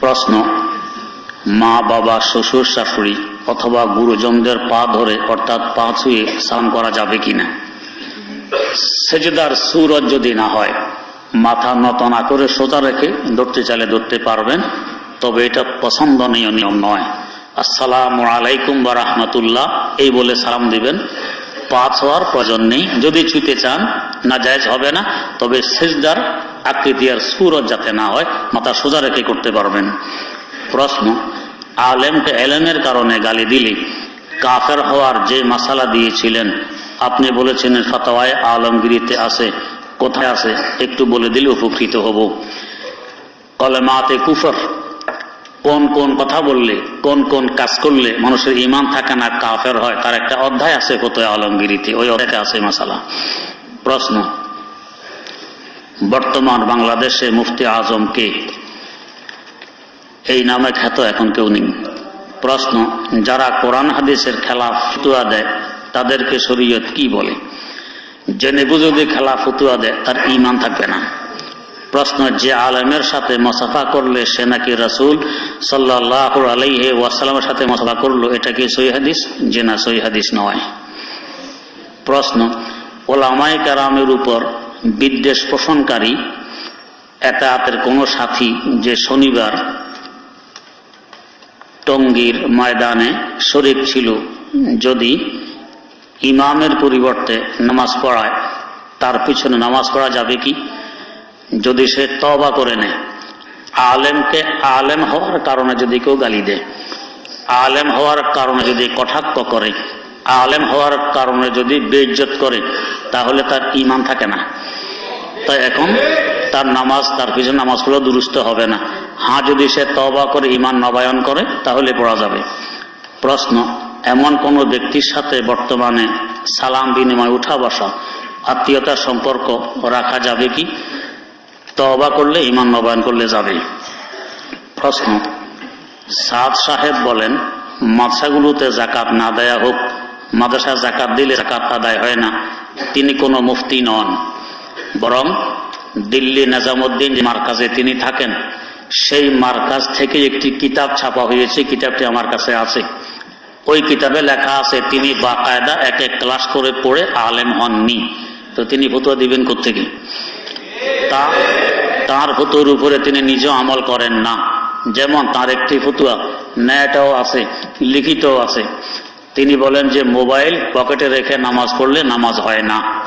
প্রশ্ন, মা, বাবা, শ্বশুর, শাশুড়ি অথবা গুরুজনদের পা ধরে অর্থাৎ পা ছুঁয়ে স্নান করা যাবে কিনা? সেজদার সুরজ যদি না হয়, মাথা নত না করে সোজা রেখে ধরতে চাইলে ধরতে পারবেন, তবে এটা পছন্দনীয় নিয়ম নয়। আসসালাম আলাইকুম বা রহমতুল্লাহ, এই বলে সালাম দিবেন। পা হওয়ার প্রয়োজন নেই। যদি ছুঁতে চান না জায়জ হবে না, তবে সেজদার আকৃতি আর সুরজ যাতে না হয়, মাথা সোজা রেখে করতে পারবেন। প্রশ্ন, আলেমকে এলেমের কারণে গালি দিলে? কাফের হওয়ার যে মাসালা দিয়েছিলেন, আপনি বলেছেন, ফাতাওয়ায় আলমগিরিতে আছে, কোথায় আছে? একটু বলে দিলে উপকৃত হব। কলেমাতে কুফর, কোন কোন কথা বললে, কোন কোন কাজ করলে মানুষের ইমান থাকে না, কাফের হয়, তার একটা অধ্যায় আছে কোথায় আলমগিরিতে, ওই অধ্যায়তে আছে মাসালা। প্রশ্ন বর্তমান বাংলাদেশে মুফতি আজম কে? এই নামে খ্যাত এখন কেউ নেই। প্রশ্ন, যারা কোরআন হাদিসের খেলা ফুতুয়া দেয়, তাদেরকে শরীয়ত কি বলে? জেনে বুঝে খেলা ফতুয়া দেয়, তার ইমান থাকবে না। প্রশ্ন, যে আলেমের সাথে মসাফা করলে সে নাকি রসুল সাল্লাহ আলাইহে ওয়াসালামের সাথে মসাফা করল, এটা কি সই হাদিস? যে না সই হাদিস নয়। প্রশ্ন ওলামাই কারামের উপর বিদ্বেষ পোষণকারী এতায়াতের কোনো সাথী যে শনিবার টঙ্গীর ময়দানে শরীর ছিল। যদি ইমামের পরিবর্তে নামাজ পড়ায়, তার পিছনে নামাজ পড়া যাবে কি? যদি সে তবা করে নেয়, আলেমকে আলেম হওয়ার কারণে যদি কেউ গালি দেয়, আলেম হওয়ার কারণে যদি কটাক্ষ করে, আলেম হওয়ার কারণে যদি বেইজ্জত করে, তাহলে তার ইমান থাকে না। তাই এখন তার নামাজ, তার পিছনে নামাজ পড়া দুরুস্ত হবে না। হ্যাঁ যদি সে তবা করে ইমান নবায়ন করে, তাহলে পড়া যাবে। প্রশ্ন, এমন কোন ব্যক্তির সাথে বর্তমানে সালাম বিনিময়, উঠা বসা, আত্মীয়তার সম্পর্ক রাখা যাবে কি? তবা করলে ইমান নবায়ন করলে যাবে। প্রশ্ন, সাদ সাহেব বলেন, মাদ্রাসাগুলোতে জাকাত না দেয়া হোক মাদ্রাসা জাকাত দিলে জাকাত আদায় হয় না। তিনি কোনো মুফতি নন। বরং দিল্লি নিজামুদ্দিন যে মার্কাজে তিনি থাকেন, সেই মার্কাজ থেকে একটি কিতাব ছাপা হয়েছে, কিতাবটি আমার কাছে আছে। ওই কিতাবে লেখা আছে, তিনি বাকায়দা এক এক ক্লাস করে পড়ে আলেম হননি। তো তিনি ফতুয়া দিবেন কোথেকে তা, তার ফতুর উপরে তিনি নিজেও আমল করেন না। যেমন তার একটি ফতুয়া ন্যায়টাও আছে, লিখিতও আছে। তিনি বলেন যে, মোবাইল পকেটে রেখে নামাজ পড়লে নামাজ হয় না।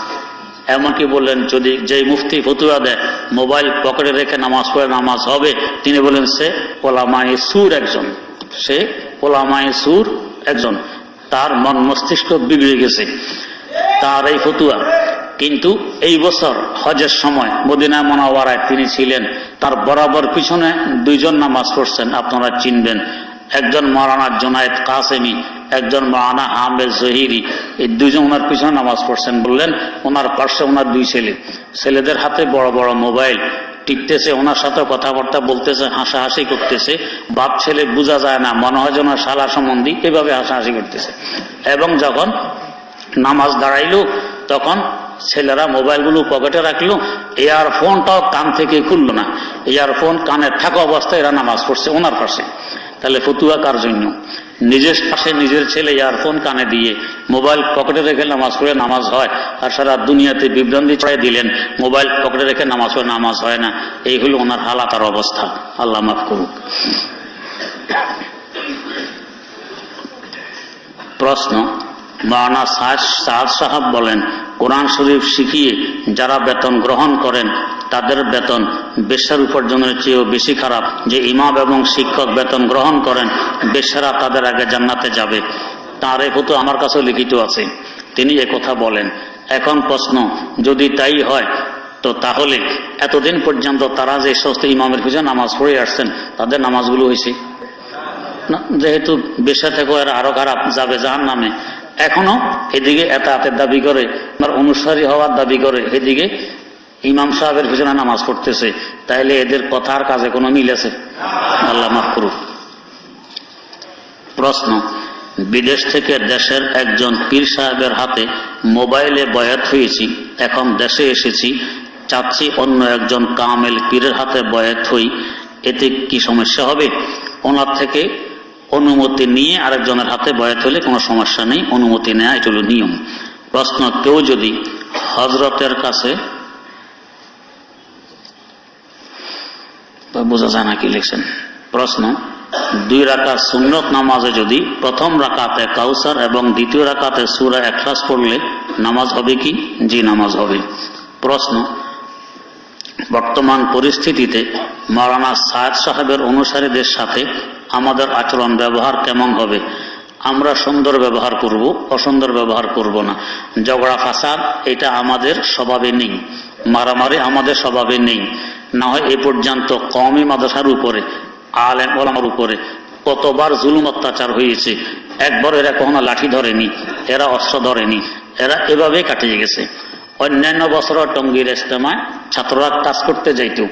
এমনকি বললেন, যদি যে মুফতি ফতুয়া দেয়, মোবাইল পকেটে রেখে নামাজ পড়ে নামাজ হবে? তিনি বলেন সে ওলামাই সুর একজন। সে ওলামাই সুর একজন। তার মন মস্তিষ্ক বিগড়ে গেছে। তার এই ফতুয়া। কিন্তু এই বছর হজের সময় মদিনা মনোয়ারায় তিনি ছিলেন। তার বরাবর পিছনে দুইজন নামাজ পড়ছেন, আপনারা চিনবেন। একজন মরানা জোনায়েদ কাসেমি একজন মানা আহমেদ জহিরি, এই দুজন ওনার পিছনে নামাজ পড়ছেন, বললেন, ওনার পার্শ্বে ওনার দুই ছেলে। ছেলেদের হাতে বড় বড় মোবাইল টিকতেছে ওনার সাথে কথাবার্তা বলতেছে, হাসাহাসি করতেছে। বাপ ছেলে বোঝা যায় না, মনে হয় যেন শালা সম্বন্ধী এভাবে হাসাহাসি করতেছে। এবং যখন নামাজ দাঁড়াইল, তখন ছেলেরা মোবাইলগুলো পকেটে রাখল, ইয়ারফোনটাও কান থেকে খুললো না। এয়ারফোন কানে থাকা অবস্থায় এরা নামাজ পড়ছে ওনার পাশে। তাহলে ফতুয়া কার জন্য? নিজের পাশে নিজের ছেলে ইয়ারফোন কানে দিয়ে মোবাইল পকেটে রেখে নামাজ পড়ে নামাজ হয় আর সারা দুনিয়াতে বিভ্রান্তি ছড়াই দিলেন, মোবাইল পকেটে রেখে নামাজ পড়ে নামাজ হয় না। এই হলো ওনার হালাতার অবস্থা। আল্লাহ মাফ করুক। প্রশ্ন, মাওলানা সাদ সাহাব বলেন, কোরআন শরীফ শিখিয়ে যারা বেতন গ্রহণ করেন তাদের বেতন বেশ্যার উপার্জনের চেয়েও বেশি খারাপ যে ইমাম এবং শিক্ষক বেতন গ্রহণ করেন বেশ্যারা তাদের আগে জান্নাতে যাবে। তার এ হতো আমার কাছেও লিখিত আছে। তিনি কথা বলেন, এখন প্রশ্ন, যদি তাই হয়, তো তাহলে এতদিন পর্যন্ত তারা যে সমস্ত ইমামের পিছনে নামাজ পড়ে আসছেন, তাদের নামাজগুলো হয়েছে? যেহেতু বেশা থেকে এরা আরও খারাপ, যাবে যাহার নামে এখনও এদিকে এতাতের দাবি করে, আমার অনুসারী হওয়ার দাবি করে, এদিকে ইমাম সাহেবের পিছনে নামাজ পড়তেছে, তাইলে এদের কথার কাজে কোনো মিল আছে? আল্লাহ মাফ করুক। প্রশ্ন, বিদেশ থেকে দেশের একজন পীর সাহেবের হাতে মোবাইলে বয়াত হয়েছি, এখন দেশে এসেছি, চাচ্ছি অন্য একজন কামেল পীরের হাতে বয়াত হই, এতে কি সমস্যা হবে? ওনার থেকে অনুমতি নিয়ে আরেকজনের হাতে বয়াত হলে কোনো সমস্যা নেই, অনুমতি নেওয়া এটা হলো নিয়ম। প্রশ্ন, কেউ যদি হজরতের কাছে বোঝা যায় না কি লিখছেন? প্রশ্ন, দুই রাকাত সুন্নত নামাজে যদি প্রথম রাকাতে কাউসার এবং দ্বিতীয় রাকাতে সুরা একলাস পড়লে নামাজ হবে কি? জি, নামাজ হবে। প্রশ্ন, বর্তমান পরিস্থিতিতে মাওলানা সায়েদ সাহেবের অনুসারীদের সাথে আমাদের আচরণ ব্যবহার কেমন হবে? আমরা সুন্দর ব্যবহার করব, অসুন্দর ব্যবহার করব না। ঝগড়া ফাসাদ, এটা আমাদের স্বভাবে নেই। মারামারি আমাদের স্বভাবে নেই। না হয় এ পর্যন্ত কমই মাদ্রাসার উপরে, আলেম ওলামার উপরে কতবার জুলুম অত্যাচার হয়েছে। একবার এরা কখনো লাঠি ধরেনি, এরা অস্ত্র ধরেনি, এরা এভাবেই কাটিয়ে গেছে। অন্যান্য বছর টঙ্গির ইস্তেমায় ছাত্ররা কাজ করতে যাইত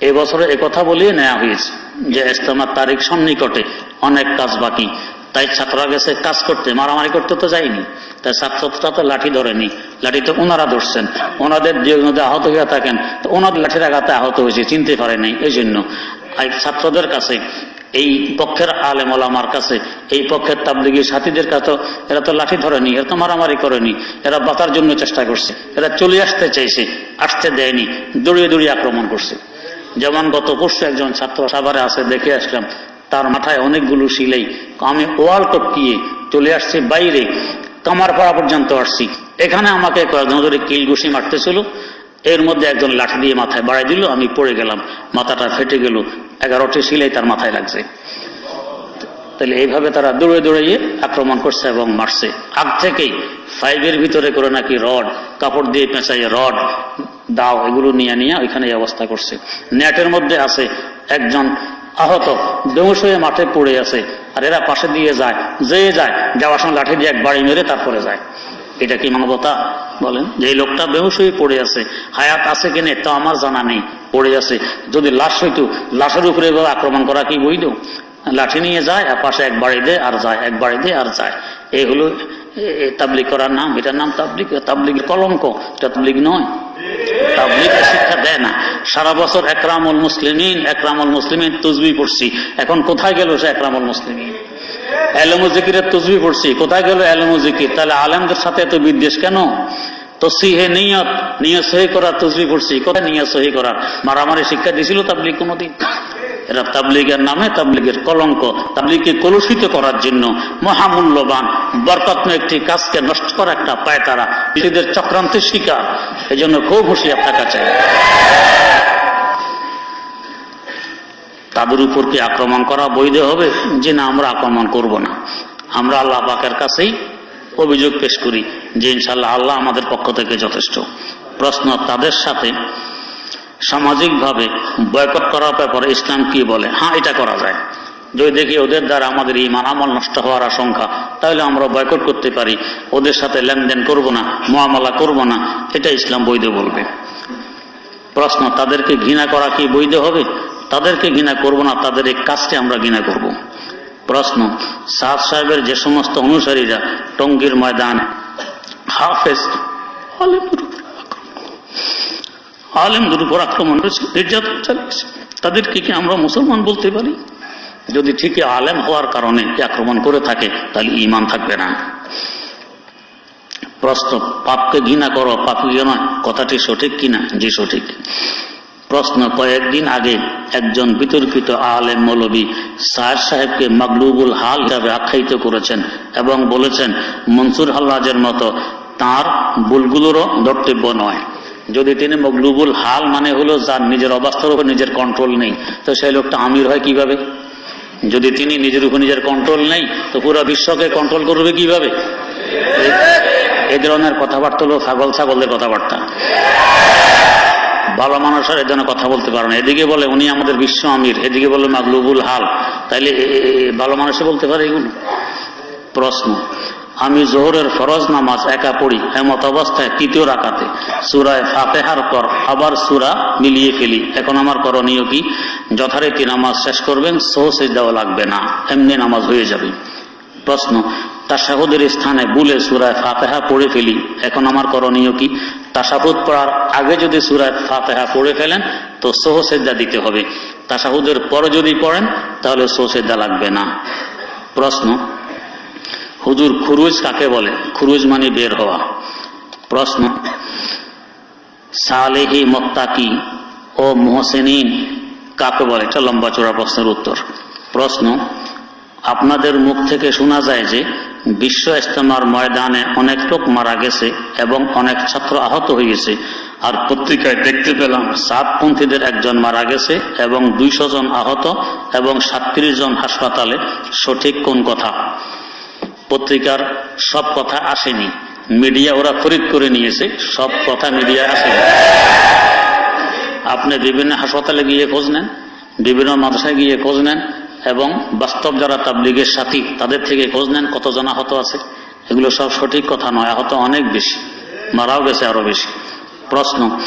এবছরে একথা বলিয়ে নেওয়া হয়েছে যে ইস্তেমার তারিখ সন্নিকটে অনেক কাজ বাকি। তাই ছাত্ররা গেছে কাজ করতে, মারামারি করতে তো যায়নি। তাই ছাত্ররা তো লাঠি ধরেনি। লাঠি তো ওনারা ধরছেন। ওনাদের যে আহত হয়ে থাকেন, তো ওনার লাঠির আঘাতে আহত হয়েছে, চিনতে পারে নাই এই জন্য ছাত্রদের কাছে, এই পক্ষের আলেম ওলামার কাছে, এই পক্ষের তাবলিগি সাথীদের কাছে, এরা তো লাঠি ধরেনি, এরা তো মারামারি করেনি, এরা বাঁচার জন্য চেষ্টা করছে। এরা চলে আসতে চাইছে, আসতে দেয়নি, দড়িয়ে দড়িয়ে আক্রমণ করছে। যেমন গত পরশু একজন ছাত্র সাভারে আছে, দেখে আসলাম, তার মাথায় অনেকগুলো সিলাই। আমি ওয়াল টপকিয়ে চলে আসছি বাইরে কামার পাড়া পর্যন্ত আসছি। এখানে আমাকে কয়েকজন ধরে কিল ঘুষি মারতেছিল। এর মধ্যে একজন লাঠি দিয়ে মাথায় বাড়াই দিল, আমি পড়ে গেলাম। মাথাটা ফেটে গেল। এগারোটি সিলাই তার মাথায় লাগছে। তাহলে এইভাবে তারা দৌড়ে দৌড়িয়ে আক্রমণ করছে এবং মারছে। আগ থেকেই ফাইভের ভিতরে করে নাকি রড, কাপড় দিয়ে পেঁচাইয়ে রড, দাও, এগুলো নিয়ে নিয়ে ওইখানে অবস্থা করছে। নেটের মধ্যে আছে একজন আহত, বেহুশ হয়ে মাঠে পড়ে আছে, আর এরা পাশে দিয়ে যায়, যেয়ে যায়, যাওয়ার সময় লাঠি দিয়ে এক বাড়ি মেরে তারপরে যায়। এটা কি মানবতা? বলেন, যে লোকটা বেহুশ হয়ে পড়ে আছে, হায়াত আছে কিনে তো আমার জানা নেই, পড়ে আছে। যদি লাশ হইতো, লাশের উপরে এভাবে আক্রমণ করা কি বৈধ? লাঠি নিয়ে যায়, আর পাশে এক বাড়ি দেয় আর যায় এক বাড়ি দেয় আর যায়। এই হলো তাবলিগ করার নাম, এটার নাম তাবলিগ তাবলিগ কলঙ্ক এটা তাবলিগ নয়। শিক্ষা দেয় না। সারা বছর একরামুল মুসলিমিন একরামুল মুসলিমিন তুজবি পড়ছি। এখন কোথায় গেল সে একরামুল মুসলিমিন? এলমুজিকিরের তুজবি পড়ছি। কোথায় গেল এলমুজিকির তাহলে আলেমদের সাথে এত বিদ্বেষ কেন? তো সিহে নিয়ত সহি করার তুজবি পড়ছি। কোথায় সহি করার? মারামারি শিক্ষা দিছিল তাবলিগ কোনোদিন? এরা তাবলিগের নামে তাবলিগের কলঙ্ক। তাবলিগকে কলুষিত করার জন্য মহামূল্যবান বরকত্ম একটি কাজকে নষ্ট করা একটা পায় তারা। নিজেদের চক্রান্তের শিকার। এই জন্য খুব হুঁশিয়ার থাকা চাই। তাদের উপর কি আক্রমণ করা বৈধ হবে? যে না, আমরা আক্রমণ করব না। আমরা আল্লাহ পাকের কাছেই অভিযোগ পেশ করি যে ইনশাল্লাহ আল্লাহ আমাদের পক্ষ থেকে যথেষ্ট। প্রশ্ন তাদের সাথে সামাজিকভাবে বয়কট করার ব্যাপারে ইসলাম কি বলে? হ্যাঁ এটা করা যায়। যদি দেখি ওদের দ্বারা আমাদের ইমান, আমল নষ্ট হওয়ার আশঙ্কা, তাহলে আমরা বয়কট করতে পারি। ওদের সাথে লেনদেন করব না, মোয়ামলা করব না, এটা ইসলাম বৈধ বলবে। প্রশ্ন, তাদেরকে ঘৃণা করা কি বৈধ হবে? তাদেরকে ঘৃণা করব না, তাদের এই কাজটি আমরা ঘৃণা করব। প্রশ্ন, সাদ সাহেবের যে সমস্ত অনুসারীরা টঙ্গীর ময়দান হাফেজ আলেমদের উপর আক্রমণ করেছে, নির্যাতন চালিয়েছে। তাদেরকে কি আমরা মুসলমান বলতে পারি? যদি ঠিকই আলেম হওয়ার কারণে আক্রমণ করে থাকে, তাহলে ইমান থাকবে না। প্রশ্ন, পাপকে ঘৃণা করো পাপকে নয়, কথাটি সঠিক কিনা? যে সঠিক। প্রশ্ন, কয়েকদিন আগে একজন বিতর্কিত আলেম মৌলবী সাহেব সাহেবকে মাগলুবুল হাল হিসাবে আখ্যায়িত করেছেন এবং বলেছেন, মনসুর হাল্লাজের মতো তার বুলগুলোরও ধর্তব্য নয়। যদি তিনি মগলুবুল হাল মানে হলো যার নিজের অবস্থার উপর নিজের কন্ট্রোল নেই, তো সেই লোকটা আমির হয় কীভাবে? যদি তিনি নিজের উপর নিজের কন্ট্রোল নেই, তো পুরো বিশ্বকে কন্ট্রোল করবে কীভাবে? এই ধরনের কথাবার্তা হলো ছাগল ছাগলদের কথাবার্তা। ভালো মানুষের এই ধরনের কথা বলতে পারে না। এদিকে বলে, উনি আমাদের বিশ্ব আমির। এদিকে বলে, মাগলুবুল হাল। তাইলে ভালো মানুষে বলতে পারে এগুলো? প্রশ্ন। আমি জোহরের ফরজ নামাজ একা পড়ি এমত অবস্থায় তৃতীয় রাখাতে সুরায় ফাতেহার পর আবার সুরা মিলিয়ে ফেলি। এখন আমার করণীয় কি? যথারীতি নামাজ শেষ করবেন সহ দেওয়া লাগবে না। এমনি নামাজ হয়ে যাবে। প্রশ্ন তাসাহুদের স্থানে বুলে সুরায় ফাতেহা পড়ে ফেলি। এখন আমার করণীয় কি? তাসাহুদ পড়ার আগে যদি সুরায় ফাতেহা পড়ে ফেলেন, তো সহ সেজা দিতে হবে। তাসাহুদের পরে যদি পড়েন, তাহলে সোসেদা লাগবে না। প্রশ্ন হুজুর খুরুজ কাকে বলে? খুরুজ মানে বের হওয়া। প্রশ্ন, সালেহি মোত্তাকি ও মোহসেনিন কাকে বলে? এটা লম্বা চোরা প্রশ্নের উত্তর। প্রশ্ন, আপনাদের মুখ থেকে শোনা যায় যে বিশ্ব ইস্তেমার ময়দানে অনেক লোক মারা গেছে এবং অনেক ছাত্র আহত হয়েছে আর পত্রিকায় দেখতে পেলাম, সাতপন্থীদের একজন মারা গেছে এবং দুইশো জন আহত এবং সাতত্রিশ জন হাসপাতালে সঠিক কোন কথা? পত্রিকার সব কথা আসেনি। মিডিয়া ওরা খরিদ করে নিয়েছে, সব কথা মিডিয়া আসেনি। আপনি বিভিন্ন হাসপাতালে গিয়ে খোঁজ নেন, বিভিন্ন মাদ্রাসায় গিয়ে খোঁজ নেন এবং বাস্তব যারা তাবলিগের সাথী, তাদের থেকে খোঁজ নেন কত কতজন আহত আছে। এগুলো সব সঠিক কথা নয়, আহত অনেক বেশি, মারাও গেছে আরও বেশি। প্রশ্ন,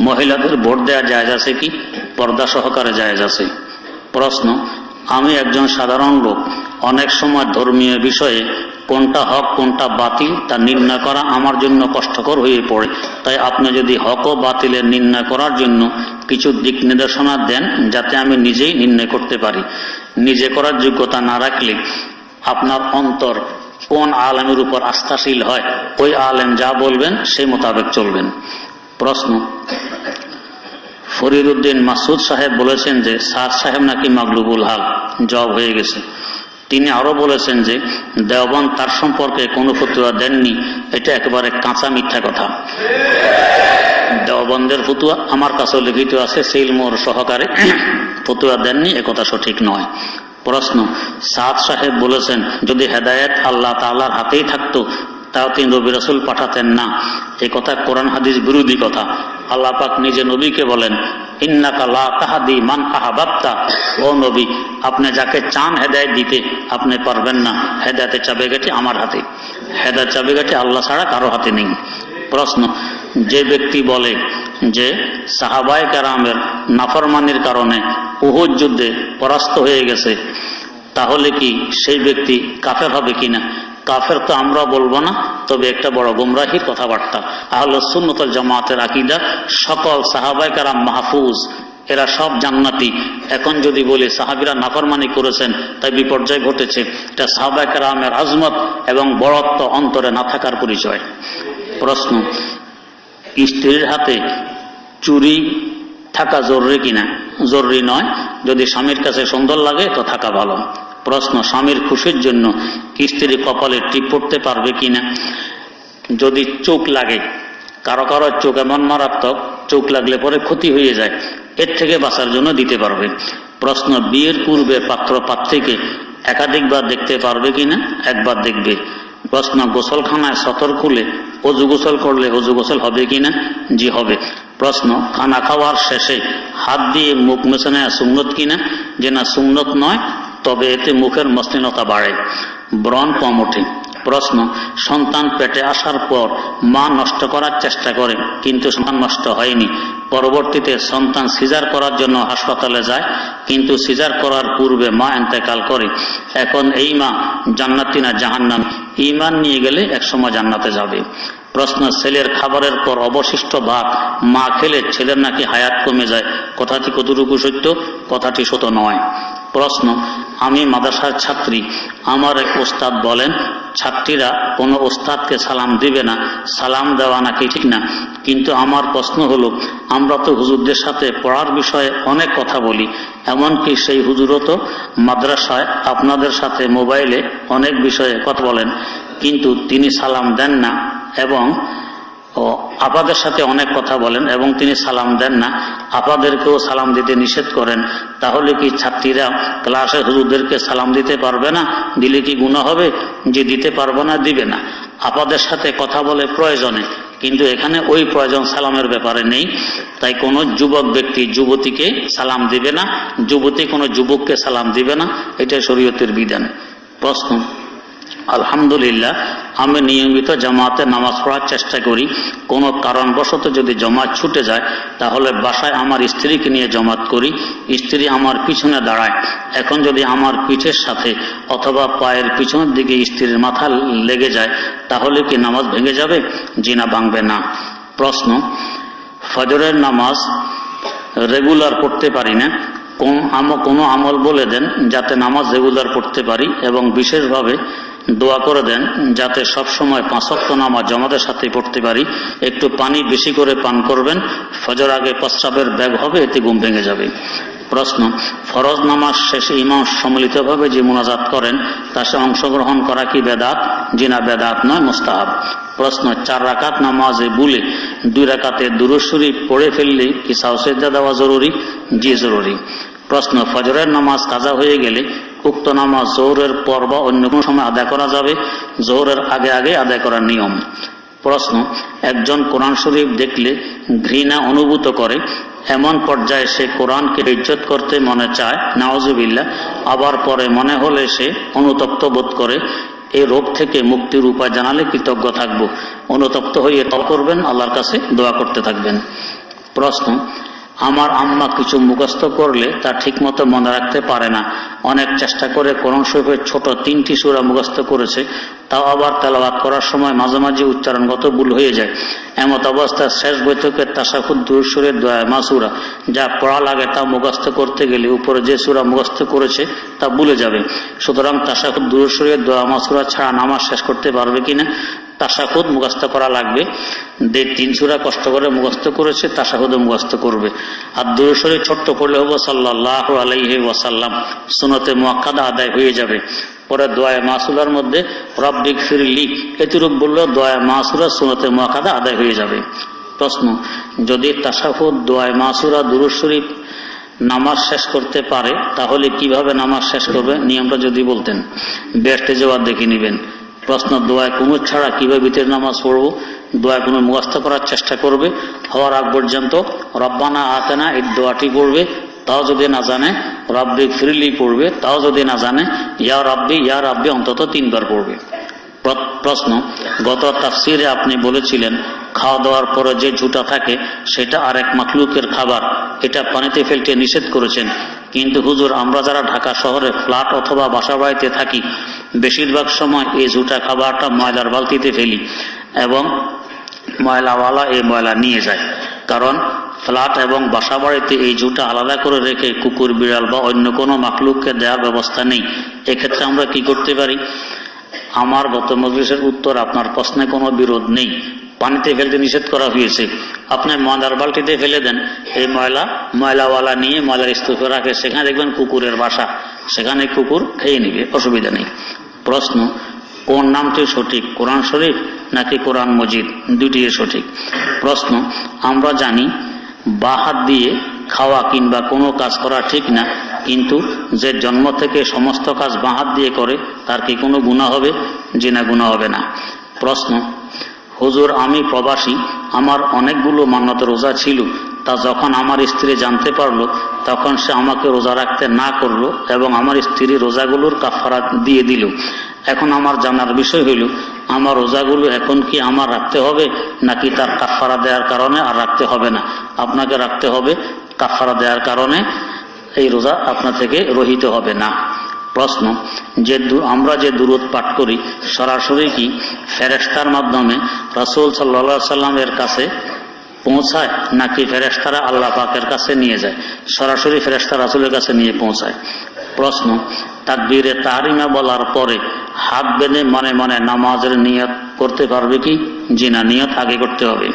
মহিলাদের ভোট দেওয়া জায়জ আছে কি? পর্দা সহকারে জায়জ আছে। প্রশ্ন, আমি একজন সাধারণ লোক অনেক সময় ধর্মীয় বিষয়ে কোনটা হক, কোনটা বাতিল, তা নির্ণয় করা আমার জন্য কষ্টকর হয়ে পড়ে। তাই আপনি যদি হক ও বাতিলের নির্ণয় করার জন্য কিছু দিক নির্দেশনা দেন, যাতে আমি নিজেই নির্ণয় করতে পারি। নিজে করার যোগ্যতা না রাখলে আপনার অন্তর কোন আলেমের উপর আস্থাশীল হয়, ওই আলেম যা বলবেন, সেই মোতাবেক চলবেন। প্রশ্ন। ফরিদুদ্দিন মাসুদ সাহেব বলেছেন যে সাদ সাহেব নাকি মাগলুবুল হাল, জব হয়ে গেছে। তিনি আরও বলেছেন যে দেওবন তার সম্পর্কে কোনো ফতুয়া দেননি। এটা একেবারে কাঁচা মিথ্যা কথা। দেওবন্দের ফতুয়া আমার কাছেও লিখিত আছে সিলমোর সহকারে ফতুয়া দেননি একথা সঠিক নয়। প্রশ্ন, সাদ সাহেব বলেছেন, যদি হেদায়েত আল্লাহ তাল্লাহর হাতেই থাকতো, তাও তিনি রবি রসুল পাঠাতেন না। এ কথা কোরআন হাদিস বিরোধী কথা। আল্লাহ পাক নিজে নবীকে বলেন আপনি যাকে চান হেদায়ত দিতে, আপনি পারবেন না। হেদায়তের চাবিকাঠি আমার হাতে। হেদায়ত চাবিকাঠি আল্লাহ ছাড়া কারও হাতে নেই। প্রশ্ন, যে ব্যক্তি বলে যে সাহাবাই কারামের নাফরমানির কারণে উহুদ যুদ্ধে পরাস্ত হয়ে গেছে, তাহলে কি সেই ব্যক্তি কাফের হবে কিনা? কাফের তো আমরা বলব না, তবে একটা বড় গুমরাহির কথাবার্তা। আহল সুন্নতল জামাতের আকিদা, সকল সাহাবাই কারাম মাহফুজ, এরা সব জান্নাতি। এখন যদি বলি সাহাবিরা নাফরমানি করেছেন, তাই বিপর্যয় ঘটেছে। এটা সাহাবাই কারামের আজমত এবং বড়ত্ব অন্তরে না থাকার পরিচয়। প্রশ্ন, স্ত্রীর হাতে চুরি থাকা জরুরি কিনা? জরুরি নয়। যদি স্বামীর কাছে সুন্দর লাগে, তো থাকা ভালো। প্রশ্ন, স্বামীর খুশির জন্য স্ত্রী কপালে টিপ পড়তে পারবে কিনা? যদি চোখ লাগে, কারও কারও চোখ এমন মারাত্মক, চোখ লাগলে পরে ক্ষতি হয়ে যায়, এর থেকে বাঁচার জন্য দিতে পারবে। প্রশ্ন, বিয়ের পূর্বে পাত্র পাত্রীকে একাধিকবার দেখতে পারবে কিনা? একবার দেখবে। প্রশ্ন, গোসলখানায় সতর খুলে অজু গোসল করলে অজু গোসল হবে কিনা? জি, হবে। প্রশ্ন, খানা খাওয়ার শেষে হাত দিয়ে মুখ মেছানো সুন্নত কিনা? যে না, সুন্নত নয় তবে এতে মুখের মসৃণতা বাড়ে। ব্রণ কম ওঠে। প্রশ্ন, সন্তান পেটে আসার পর মা নষ্ট করার চেষ্টা করে, কিন্তু সন্তান নষ্ট হয়নি। পরবর্তীতে সন্তান সিজার করার জন্য হাসপাতালে যায়, কিন্তু সিজার করার পূর্বে মা এন্তেকাল করে। এখন এই মা জান্নাতি না জাহান্নাম? ইমান নিয়ে গেলে একসময় জান্নাতে যাবে। প্রশ্ন, ছেলের খাবারের পর অবশিষ্ট ভাত মা খেলে ছেলের নাকি হায়াত কমে যায়? কথাটি কতটুকু সত্য? কথাটি সত্য নয়। প্রশ্ন, আমি মাদ্রাসার ছাত্রী, আমার এক ওস্তাদ বলেন, ছাত্রীরা কোনো ওস্তাদকে সালাম দিবে না, সালাম দেওয়া নাকি ঠিক না? কিন্তু আমার প্রশ্ন হলো, আমরা তো হুজুরদের সাথে পড়ার বিষয়ে অনেক কথা বলি, এমনকি সেই হুজুরও তো মাদ্রাসায় আপনাদের সাথে মোবাইলে অনেক বিষয়ে কথা বলেন, কিন্তু তিনি সালাম দেন না এবং ও আপাদের সাথে অনেক কথা বলেন এবং তিনি সালাম দেন না, আপাদেরকেও সালাম দিতে নিষেধ করেন। তাহলে কি ছাত্রীরা ক্লাসে হুজুরদেরকে সালাম দিতে পারবে না? দিলে কি গুণা হবে? যে দিতে পারব না, দিবে না। আপাদের সাথে কথা বলে প্রয়োজনে। কিন্তু এখানে ওই প্রয়োজন সালামের ব্যাপারে নেই। তাই কোনো যুবক ব্যক্তি, যুবতীকে সালাম দিবে না। যুবতী কোনো যুবককে সালাম দিবে না। এটা শরীয়তের বিধান। প্রশ্ন। আলহামদুলিল্লাহ, আমি নিয়মিত জামাতে নামাজ পড়ার চেষ্টা করি। কোনো কারণবশত যদি জমাত ছুটে যায়, তাহলে বাসায় আমার স্ত্রীকে নিয়ে জমাত করি। স্ত্রী আমার পিছনে দাঁড়ায়। এখন যদি আমার পিঠের সাথে অথবা পায়ের পিছনের দিকে স্ত্রীর মাথা লেগে যায়, তাহলে কি নামাজ ভেঙে যাবে? জিনা ভাঙবে না। প্রশ্ন, ফজরের নামাজ রেগুলার পড়তে পারি না। কোন কোনো আমল বলে দেন যাতে নামাজ রেগুলার পড়তে পারি এবং বিশেষভাবে দোয়া করে দেন, যাতে সব সময় পাঁচক্ত নামাজ জমাতের সাথে পড়তে পারি। একটু পানি বেশি করে পান করবেন, ফজর আগে প্রস্রাবের ব্যাগ হবে, এতে ঘুম ভেঙে যাবে। প্রশ্ন, ফরজ নামাজ শেষে ইমাম সম্মিলিতভাবে যে মোনাজাত করেন তা সে অংশগ্রহণ করা কি বেদাত? জিনা বেদাত নয়, মোস্তাহাব। প্রশ্ন, চার রাকাত নামাজে বুলে দুই রাকাতে দুরুশ্বরী পড়ে ফেললে কি সাউসেদা দেওয়া জরুরি? জি, জরুরি। প্রশ্ন, ফজরের নামাজ কাজা হয়ে গেলে উক্ত নামাজ জোহরের পর বা অন্য কোনো সময় আদায় করা যাবে? জোহরের আগে আগে আদায় করার নিয়ম। প্রশ্ন, একজন কোরআন শরীফ দেখলে ঘৃণা অনুভূত করে, এমন পর্যায়ে সে কোরআনকে ইজ্জত করতে মনে চায় নাওজুবিল্লা আবার পরে মনে হলে সে অনুতপ্ত বোধ করে এই রোগ থেকে মুক্তির উপায় জানালে কৃতজ্ঞ থাকব। অনুতপ্ত হয়ে তল করবেন, আল্লাহর কাছে দোয়া করতে থাকবেন। প্রশ্ন আমার আম্মা কিছু মুখস্থ করলে তা ঠিকমতো মনে রাখতে পারে না। অনেক চেষ্টা করে কোরআন শরীফের ছোট তিনটি সুরা মুখস্থ করেছে, তাও আবার তেলাবাদ করার সময় মাঝে মাঝে উচ্চারণগত ভুল হয়ে যায়। এমত অবস্থায় শেষ বৈঠকের তাসাফুদ দুরুসুরের দোয়া মাসুরা যা পড়া লাগে তা মুখস্থ করতে গেলে উপরে যে সুরা মুখস্থ করেছে তা ভুলে যাবে। সুতরাং তাসাফুদ দুরুসুরের দোয়া মাসুরা ছাড়া নামাজ শেষ করতে পারবে কিনা তাসাকুদ মুখস্থ করা লাগবে। যে তিন সুরা কষ্ট করে মুখস্থ করেছে তাসাকুদও মুখস্থ করবে। আর দুরুসরে ছোট্ট করলে হব সাল্লাহ আলাইহি ওয়াসাল্লাম। সুনতে মোয়াক্কাদা আদায় হয়ে যাবে। পরে দোয়া মাসুলার মধ্যে রব্বিক ফিরলি, এতুরূপ বললেও দোয়া মাসুরা সুনতে মোয়াক্কাদা আদায় হয়ে যাবে। প্রশ্ন, যদি তাসাফুদ দোয়া মাসুরা দুরুজ শরীফ নামাজ শেষ করতে পারে, তাহলে কীভাবে নামাজ শেষ করবে? নিয়মটা যদি বলতেন। বেস্টে যাওয়ার দেখে নেবেন। প্রশ্ন দোয়ায় কুনুত ছাড়া কীভাবে ভিতরে নামাজ পড়ব? দোয়ায় কোনো মুখস্থ করার চেষ্টা করবে? হওয়ার আগ পর্যন্ত রব্বানা আতেনা এই দোয়াটি পড়বে। তাও যদি না জানে, রব্বি ফ্রিলি পড়বে। তাও যদি না জানে, ইয়া রব্বি ইয়া রব্বি অন্তত তিনবার পড়বে। প্রশ্ন, গত তাফসিরে আপনি বলেছিলেন, খাওয়া দাওয়ার পরে যে ঝুটা থাকে, সেটা আর এক মাখলুকের খাবার। এটা পানিতে ফেলতে নিষেধ করেছেন। কিন্তু হুজুর, আমরা যারা ঢাকা শহরে ফ্ল্যাট অথবা বাসা বাড়িতে থাকি বেশিরভাগ সময় এই জুটা খাবারটা ময়লার বালতিতে ফেলি এবং ময়লাওয়ালা এই ময়লা নিয়ে যায়। কারণ ফ্ল্যাট এবং বাসা বাড়িতে এই জুটা আলাদা করে রেখে কুকুর, বিড়াল বা অন্য কোনো মাকলুককে দেওয়ার ব্যবস্থা নেই। এক্ষেত্রে আমরা কি করতে পারি? আমার গত মজলিসের উত্তর, আপনার প্রশ্নে কোনো বিরোধ নেই। পানিতে ফেলতে নিষেধ করা হয়েছে। আপনি ময়লার বালতিতে ফেলে দেন, এই ময়লা ময়লাওয়ালা নিয়ে ময়লার স্তূপে রাখে, সেখানে দেখবেন কুকুরের বাসা। সেখানে কুকুর খেয়ে নিবে, অসুবিধা নেই। প্রশ্ন, কোন নামটি সঠিক, কোরআন শরীফ নাকি কোরআন মজিদ? দুটি সঠিক। প্রশ্ন, আমরা জানি বা হাত দিয়ে খাওয়া কিংবা কোনো কাজ করা ঠিক না, কিন্তু যে জন্ম থেকে সমস্ত কাজ বাঁ হাত দিয়ে করে, তার কি কোনো গুণা হবে? যে না গুণা হবে না। প্রশ্ন, হুজুর, আমি প্রবাসী, আমার অনেকগুলো মান্যত রোজা ছিল তা যখন আমার স্ত্রী জানতে পারল, তখন সে আমাকে রোজা রাখতে না করল এবং আমার স্ত্রী রোজাগুলোর কাফারা দিয়ে দিল। এখন আমার জানার বিষয় হইল, আমার রোজাগুলো এখন কি আমার রাখতে হবে, নাকি তার কাফারা দেওয়ার কারণে আর রাখতে হবে না? আপনাকে রাখতে হবে কাফারা দেওয়ার কারণে এই রোজা আপনা থেকে রহিত হবে না। প্রশ্ন, যে আমরা যে দূরত পাঠ করি, সরাসরি কি ফেরেস্তার মাধ্যমে রসুল সাল্লা সাল্লামের কাছে পৌঁছায়, নাকি ফেরেস্তারা আল্লাহ পাকের কাছে নিয়ে যায়? সরাসরি ফেরেস্তা আসলের কাছে নিয়ে পৌঁছায়। প্রশ্ন, তাকবীরে তাহারিমা বলার পরে হাত বেঁধে মনে মনে নামাজের নিয়ত করতে পারবে কি? জিনা নিয়ত আগে করতে হবে।